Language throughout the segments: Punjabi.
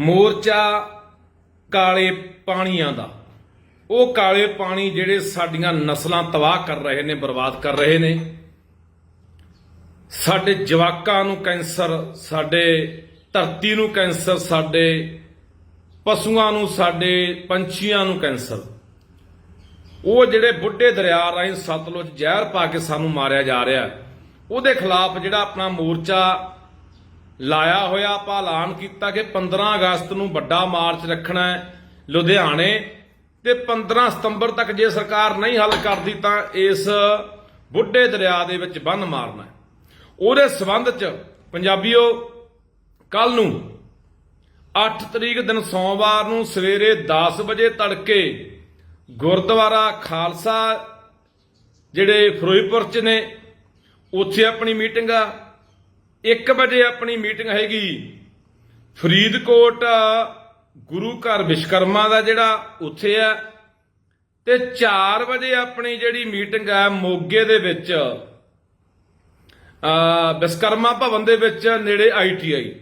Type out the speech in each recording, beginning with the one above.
ਮੋਰਚਾ ਕਾਲੇ ਪਾਣੀਆਂ ਦਾ। ਉਹ ਕਾਲੇ ਪਾਣੀ ਜਿਹੜੇ ਸਾਡੀਆਂ ਨਸਲਾਂ ਤਬਾਹ ਕਰ ਰਹੇ ਨੇ, ਬਰਬਾਦ ਕਰ ਰਹੇ ਨੇ। ਸਾਡੇ ਜਵਾਕਾਂ ਨੂੰ ਕੈਂਸਰ, ਸਾਡੇ ਧਰਤੀ ਨੂੰ ਕੈਂਸਰ, ਸਾਡੇ ਪਸ਼ੂਆਂ ਨੂੰ, ਸਾਡੇ ਪੰਛੀਆਂ ਨੂੰ ਕੈਂਸਰ। ਉਹ ਜਿਹੜੇ ਬੁੱਢੇ ਦਰਿਆ ਰਾਹੀਂ ਸਤਲੁਜ ਜ਼ਹਿਰ ਪਾ ਕੇ ਸਾਨੂੰ ਮਾਰਿਆ ਜਾ ਰਿਹਾ। ਉਹਦੇ ਖਿਲਾਫ ਜਿਹੜਾ ਆਪਣਾ ਮੋਰਚਾ ਲਾਇਆ ਹੋਇਆ ਆਪਾਂ ਐਲਾਨ ਕੀਤਾ ਕਿ 15 ਅਗਸਤ ਨੂੰ ਵੱਡਾ ਮਾਰਚ ਰੱਖਣਾ ਹੈ ਲੁਧਿਆਣੇ ਤੇ 15 ਸਤੰਬਰ ਤੱਕ ਜੇ ਸਰਕਾਰ ਨਹੀਂ ਹੱਲ ਕਰਦੀ ਤਾਂ ਇਸ ਬੁੱਢੇ ਦਰਿਆ ਦੇ ਵਿੱਚ ਬੰਨ ਮਾਰਨਾ ਉਹਦੇ ਸਬੰਧ ਚ ਪੰਜਾਬੀਓ ਕੱਲ ਨੂੰ 8 ਤਰੀਕ ਦਿਨ ਸੋਮਵਾਰ ਨੂੰ ਸਵੇਰੇ 10 ਵਜੇ ਤੜਕੇ ਗੁਰਦੁਆਰਾ ਖਾਲਸਾ, ਜਿਹੜੇ ਫਿਰੋਜ਼ਪੁਰ ਚ ਨੇ, ਉੱਥੇ ਆਪਣੀ ਮੀਟਿੰਗ ਆ। 1 ਵਜੇ ਆਪਣੀ ਮੀਟਿੰਗ ਹੈਗੀ। ਫਰੀਦਕੋਟ ਗੁਰੂ ਘਰ ਵਿਸ਼ਕਰਮਾ ਦਾ ਜਿਹੜਾ ਉੱਥੇ ਆ। ਤੇ 4 ਵਜੇ ਆਪਣੀ ਜਿਹੜੀ ਮੀਟਿੰਗ ਆ ਮੋਗੇ ਦੇ ਵਿੱਚ ਆ ਵਿਸ਼ਕਰਮਾ ਭਵਨ ਦੇ ਵਿੱਚ ਨੇੜੇ ਆਈਟੀਆਈ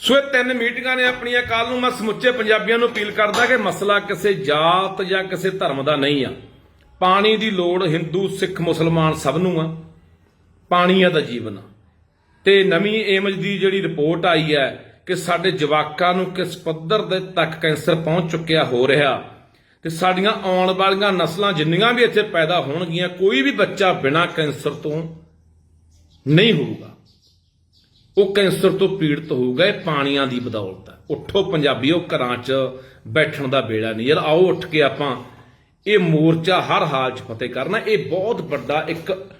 ਸੋ ਇਹ ਤਿੰਨ ਮੀਟਿੰਗਾਂ ਨੇ ਆਪਣੀਆਂ। ਕੱਲ ਨੂੰ ਮੈਂ ਸਮੁੱਚੇ ਪੰਜਾਬੀਆਂ ਨੂੰ ਅਪੀਲ ਕਰਦਾ ਕਿ ਮਸਲਾ ਕਿਸੇ ਜਾਤ ਜਾਂ ਕਿਸੇ ਧਰਮ ਦਾ ਨਹੀਂ ਆ। ਪਾਣੀ ਦੀ ਲੋੜ ਹਿੰਦੂ, ਸਿੱਖ, ਮੁਸਲਮਾਨ ਸਭ ਨੂੰ ਆ। ਪਾਣੀ ਆ ਦਾ ਜੀਵਨ ਆ। ਤੇ ਨਵੀਂ ਏਮਜ ਦੀ ਜਿਹੜੀ ਰਿਪੋਰਟ ਆਈ ਹੈ ਕਿ ਸਾਡੇ ਜਵਾਕਾਂ ਨੂੰ ਕਿਸ ਪੱਧਰ ਦੇ ਤੱਕ ਕੈਂਸਰ ਪਹੁੰਚ ਚੁੱਕਿਆ ਹੋ ਰਿਹਾ। ਤੇ ਸਾਡੀਆਂ ਆਉਣ ਵਾਲੀਆਂ ਨਸਲਾਂ ਜਿੰਨੀਆਂ ਵੀ ਇੱਥੇ ਪੈਦਾ ਹੋਣਗੀਆਂ, ਕੋਈ ਵੀ ਬੱਚਾ ਬਿਨਾਂ ਕੈਂਸਰ ਤੋਂ ਨਹੀਂ ਹੋਊਗਾ। ਉਹ ਕੈਂਸਰ ਤੋਂ ਪੀੜਤ ਹੋਊਗਾ, ਇਹ ਪਾਣੀਆਂ ਦੀ ਬਦੌਲਤ ਹੈ। ਉੱਠੋ ਪੰਜਾਬੀਓ, ਘਰਾਂ 'ਚ ਬੈਠਣ ਦਾ ਵੇਲਾ ਨਹੀਂ ਯਾਰ, ਆਓ ਉੱਠ ਕੇ ਆਪਾਂ ਇਹ ਮੋਰਚਾ ਹਰ ਹਾਲ 'ਚ ਫਤਿਹ ਕਰਨਾ। ਇਹ ਬਹੁਤ ਵੱਡਾ ਇੱਕ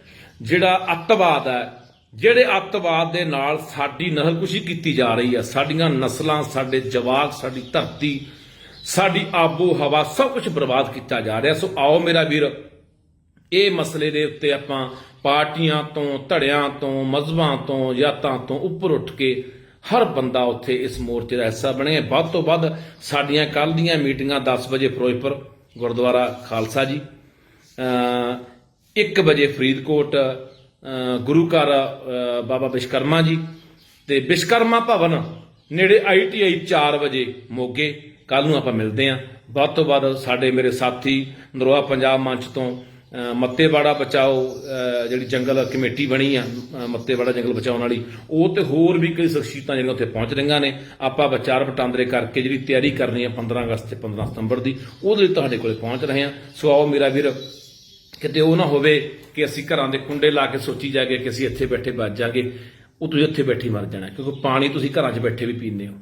ਜਿਹੜਾ ਅੱਤਵਾਦ ਹੈ ਜਿਹੜੇ ਅੱਤਵਾਦ ਦੇ ਨਾਲ ਸਾਡੀ ਨਸਲਕੁਸ਼ੀ ਕੀਤੀ ਜਾ ਰਹੀ ਆ, ਸਾਡੀਆਂ ਨਸਲਾਂ, ਸਾਡੇ ਜਵਾਕ, ਸਾਡੀ ਧਰਤੀ, ਸਾਡੀ ਆਬੋ ਹਵਾ ਸਭ ਕੁਝ ਬਰਬਾਦ ਕੀਤਾ ਜਾ ਰਿਹਾ। ਸੋ ਆਓ ਮੇਰਾ ਵੀਰ, ਇਹ ਮਸਲੇ ਦੇ ਉੱਤੇ ਆਪਾਂ ਪਾਰਟੀਆਂ ਤੋਂ, ਧੜਿਆਂ ਤੋਂ, ਮਜ਼ਹਬਾਂ ਤੋਂ ਜਾਤਾਂ ਤੋਂ ਉੱਪਰ ਉੱਠ ਕੇ ਹਰ ਬੰਦਾ ਉੱਥੇ ਇਸ ਮੋਰਚੇ ਦਾ ਹਿੱਸਾ ਬਣੇ। ਵੱਧ ਤੋਂ ਵੱਧ ਸਾਡੀਆਂ ਕੱਲ ਦੀਆਂ ਮੀਟਿੰਗਾਂ 10 ਵਜੇ ਫਿਰੋਜ਼ਪੁਰ, ਗੁਰਦੁਆਰਾ ਖਾਲਸਾ ਜੀ ਅ 1 ਵਜੇ ਫਰੀਦਕੋਟ ਗੁਰੂ ਘਰ ਬਾਬਾ ਵਿਸ਼ਕਰਮਾ ਜੀ ਤੇ ਵਿਸ਼ਕਰਮਾ ਭਵਨ ਨੇੜੇ ਆਈਟੀਆਈ 4 ਵਜੇ ਮੋਗੇ। ਕੱਲ ਨੂੰ ਆਪਾਂ ਮਿਲਦੇ ਆਂ ਵੱਧ ਤੋਂ ਵੱਧ ਸਾਡੇ ਮੇਰੇ ਸਾਥੀ ਨਰੋਆ ਪੰਜਾਬ ਮੰਚ ਤੋਂ ਮੱਤੇਵਾੜਾ ਬਚਾਓ ਜਿਹੜੀ ਜੰਗਲ ਕਮੇਟੀ ਬਣੀ ਆ ਮੱਤੇਵਾੜਾ ਜੰਗਲ ਬਚਾਉਣ ਵਾਲੀ, ਉਹ ਤੇ ਹੋਰ ਵੀ ਕਈ ਸ਼ਖਸੀਅਤਾਂ ਜਿਹੜੀਆਂ ਉੱਥੇ ਪਹੁੰਚ ਰਹੀਆਂ ਨੇ। ਆਪਾਂ ਵਿਚਾਰ ਵਟਾਂਦਰੇ ਕਰਕੇ ਜਿਹੜੀ ਤਿਆਰੀ ਕਰਨੀ ਆ 15 ਅਗਸਤ ਤੇ 15 ਸਤੰਬਰ ਦੀ, ਉਹਦੇ ਲਈ ਤੁਹਾਡੇ ਕੋਲੇ ਪਹੁੰਚ ਰਹੇ ਆ ਸੋ ਆਓ ਮੇਰਾ ਵੀਰ ਕਿਤੇ ਉਹ ਨਾ ਹੋਵੇ ਕਿ ਅਸੀਂ ਘਰਾਂ ਦੇ ਕੁੰਡੇ ਲਾ ਕੇ ਸੋਚੀ ਜਾਗੇ ਕਿ ਅਸੀਂ ਇੱਥੇ ਬੈਠੇ ਬਚ ਜਾਗੇ, ਉਹ ਤੁਸੀਂ ਇੱਥੇ ਬੈਠੇ ਮਰ ਜਾਣਾ, ਕਿਉਂਕਿ ਪਾਣੀ ਤੁਸੀਂ ਘਰਾਂ 'ਚ ਬੈਠੇ ਵੀ ਪੀਂਦੇ ਹੋ।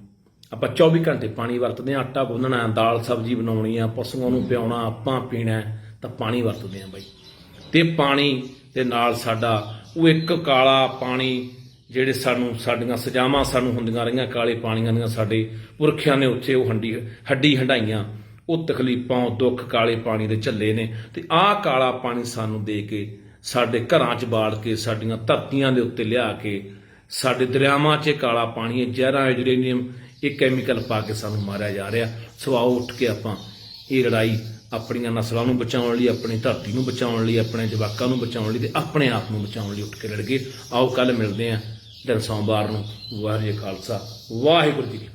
ਆਪਾਂ 24 ਘੰਟੇ ਪਾਣੀ ਵਰਤਦੇ ਆ ਆਟਾ ਗੁੰਨਣਾ, ਦਾਲ ਸਬਜ਼ੀ ਬਣਾਉਣੀ ਆ, ਪਸ਼ੂਆਂ ਨੂੰ ਪਿਆਉਣਾ, ਆਪਾਂ ਪੀਣਾ, ਤਾਂ ਪਾਣੀ ਵਰਤਦੇ ਆ ਬਾਈ। ਤੇ ਪਾਣੀ ਦੇ ਨਾਲ ਸਾਡਾ, ਉਹ ਇੱਕ ਕਾਲਾ ਪਾਣੀ ਜਿਹੜੇ ਸਾਨੂੰ, ਸਾਡੀਆਂ ਸਜ਼ਾਵਾਂ ਸਾਨੂੰ ਹੁੰਦੀਆਂ ਰਹੀਆਂ, ਕਾਲੇ ਪਾਣੀਆਂ ਦੀਆਂ ਸਾਡੇ ਪੁਰਖਿਆਂ ਨੇ ਉੱਥੇ ਉਹ ਹੰਡੀ, ਹੱਡੀ ਹੰਡਾਈਆਂ। ਉਹ ਤਕਲੀਫਾਂ ਉਹ ਦੁੱਖ ਕਾਲੇ ਪਾਣੀ ਦੇ ਝੱਲੇ ਨੇ ਤੇ ਆਹ ਕਾਲਾ ਪਾਣੀ ਸਾਨੂੰ ਦੇ ਕੇ ਸਾਡੇ ਘਰਾਂ 'ਚ ਬਾੜ ਕੇ, ਸਾਡੀਆਂ ਧਰਤੀਆਂ ਦੇ ਉੱਤੇ ਲਿਆ ਕੇ, ਸਾਡੇ ਦਰਿਆਵਾਂ 'ਚ ਕਾਲਾ ਪਾਣੀ ਹੈ ਜ਼ਹਿਰਾਂ ਯੂਰੇਨੀਅਮ ਇਹ ਕੈਮੀਕਲ ਪਾ ਕੇ ਸਾਨੂੰ ਮਾਰਿਆ ਜਾ ਰਿਹਾ। ਸੋ ਆਓ ਉੱਠ ਕੇ ਆਪਾਂ ਇਹ ਲੜਾਈ ਆਪਣੀਆਂ ਨਸਲਾਂ ਨੂੰ ਬਚਾਉਣ ਲਈ, ਆਪਣੀ ਧਰਤੀ ਨੂੰ ਬਚਾਉਣ ਲਈ, ਆਪਣੇ ਜਵਾਕਾਂ ਨੂੰ ਬਚਾਉਣ ਲਈ ਤੇ ਆਪਣੇ ਆਪ ਨੂੰ ਬਚਾਉਣ ਲਈ ਉੱਠ ਕੇ ਲੜਗੇ ਆਓ ਕੱਲ ਮਿਲਦੇ ਆਂ ਦਿਨ ਸੋਮਵਾਰ ਨੂੰ। ਵਾਹਿਗੁਰੂ ਖਾਲਸਾ। ਵਾਹਿਗੁਰੂ ਜੀ